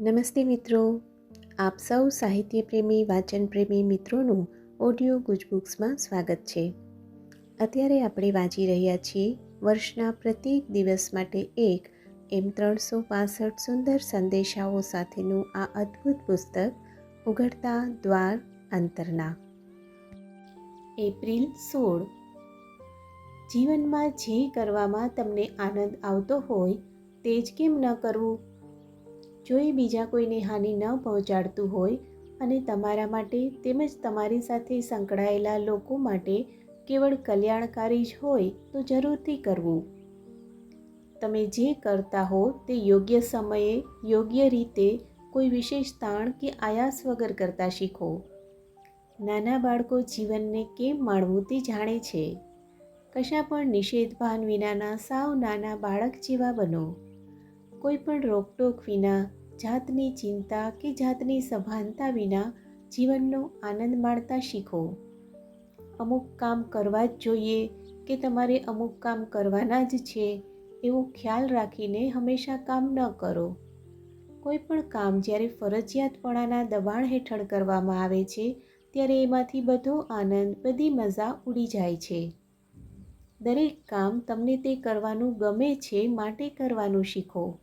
નમસ્તે મિત્રો. આપ સૌ સાહિત્ય પ્રેમી વાચન પ્રેમી મિત્રોનું ઓડિયો ગુજબુક્સમાં સ્વાગત છે. અત્યારે આપણે વાંચી રહ્યા છીએ વર્ષના પ્રત્યેક દિવસ માટે એક એમ ત્રણસો પાસઠ સુંદર સંદેશાઓ સાથેનું આ અદ્ભુત પુસ્તક, ઉઘડતા દ્વાર અંતરના. એપ્રિલ સોળ. જીવનમાં જે કરવામાં તમને આનંદ આવતો હોય, તે જ કેમ ન કરવું? જો એ બીજા કોઈને હાનિ ન પહોંચાડતું હોય અને તમારા માટે તેમજ તમારી સાથે સંકળાયેલા લોકો માટે કેવળ કલ્યાણકારી જ હોય, તો જરૂરથી કરવું. તમે જે કરતા હો તે યોગ્ય સમયે, યોગ્ય રીતે, કોઈ વિશેષ તાણ કે આયાસ વગર કરતા શીખો. નાના બાળકો જીવનને કેમ માણવું તે જાણે છે. કશા પણ નિષેધભાન વિનાના સાવ નાના બાળક જેવા બનો. કોઈ પણ રોકટોક વિના જાતની ચિંતા કે જાતની સભાનતા વિના જીવનનો આનંદ માણતા શીખો. અમુક કામ કરવા જ જોઈએ કે તમારે અમુક કામ કરવાના જ છે, એવો ખ્યાલ રાખીને હંમેશા કામ ન કરો. કોઈ પણ કામ જ્યારે ફરજિયાતપણાના દબાણ હેઠળ કરવામાં આવે છે, ત્યારે એમાંથી બધો આનંદ, બધી મજા ઉડી જાય છે. દરેક કામ તમને તે કરવાનું ગમે છે, માટે કરવાનું શીખો.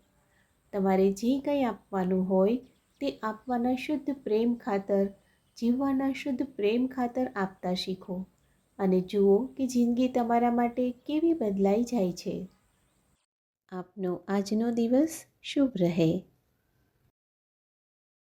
તમારે જે કંઈ આપવાનું હોય તે આપવાના શુદ્ધ પ્રેમ ખાતર, જીવવાના શુદ્ધ પ્રેમ ખાતર આપતા શીખો. અને જુઓ કે જિંદગી તમારા માટે કેવી બદલાઈ જાય છે. આપનો આજનો દિવસ શુભ રહે.